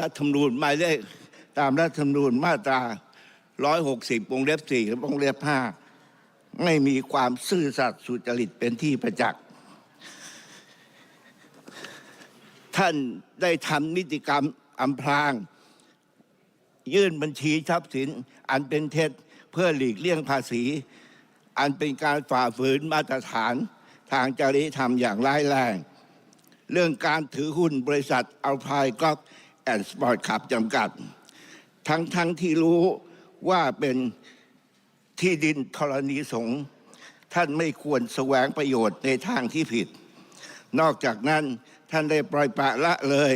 รัฐธรรมนูญหมายเลขตามรัฐธรรมนูญมาตรา 160วงเล็บ4วงเล็บ5ไม่มีความซื่อสัตย์สุจริตเป็นที่ประจักษ์ท่านได้ทำนิติกรรมอำพราง ยื่นบัญชีทรัพย์สินอันเป็นเท็จเพื่อหลีกเลี่ยงภาษี อันเป็นการฝ่าฝืนมาตรฐานทางจริยธรรมอย่างร้ายแรง เรื่องการถือหุ้นบริษัทอัลพายกอล์ฟ แอนด์สปอร์ตขับจำกัด ทั้งทั้งที่รู้ว่าเป็นที่ดินธรณีสงฆ์ท่านไม่ควรแสวงประโยชน์ในทางที่ผิด นอกจากนั้นท่านได้ปล่อยปะละเลย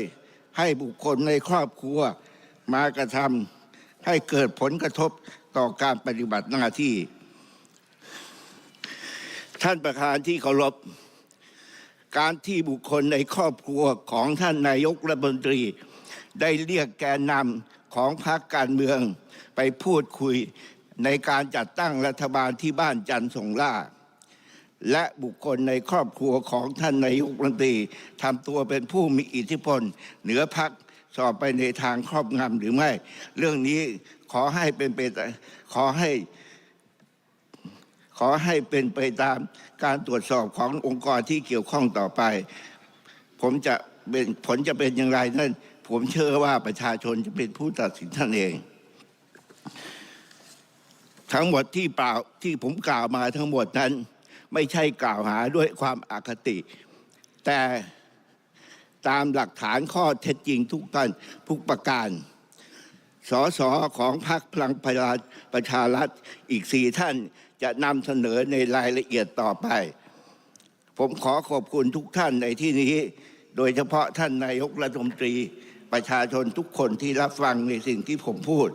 ให้บุคคลในครอบครัวมากระทำให้เกิดผลกระทบต่อการปฏิบัติหน้าที่ ท่านประธานที่เคารพการที่บุคคลในครอบครัวของท่านนายกรัฐมนตรี ได้เรียกแกนนำของพรรคการเมือง ไปพูดคุยในการจัดตั้งรัฐบาลที่บ้านจันทร์สงล่าและบุคคลในครอบครัวของท่านนายกรัฐมนตรีทำตัวเป็นผู้มีอิทธิพล เหนือพักสอบไปในทางครอบงำหรือไม่ เรื่องนี้ขอให้เป็นไปขอให้ ขอให้เป็นไปตามการตรวจสอบขององค์กรที่เกี่ยวข้องต่อไป ผมจะเป็นผลจะเป็นอย่างไรนั่น ผมเชื่อว่าประชาชนจะเป็นผู้ตัดสินท่านเอง ทั้งหมดที่เปล่าที่ผมกล่าวมาทั้งหมดนั้น ไม่ใช่กล่าวหาด้วยความอคติ แต่ตามหลักฐานข้อเท็จจริงทุกท่านทุกประการสสของพรรคพลังประชารัฐอีกสี่ท่านจะนำเสนอในรายละเอียดต่อไป ผมขอขอบคุณทุกท่านในที่นี้ โดยเฉพาะท่านนายกรัฐมนตรี ประชาชนทุกคนที่รับฟังในสิ่งที่ผมพูด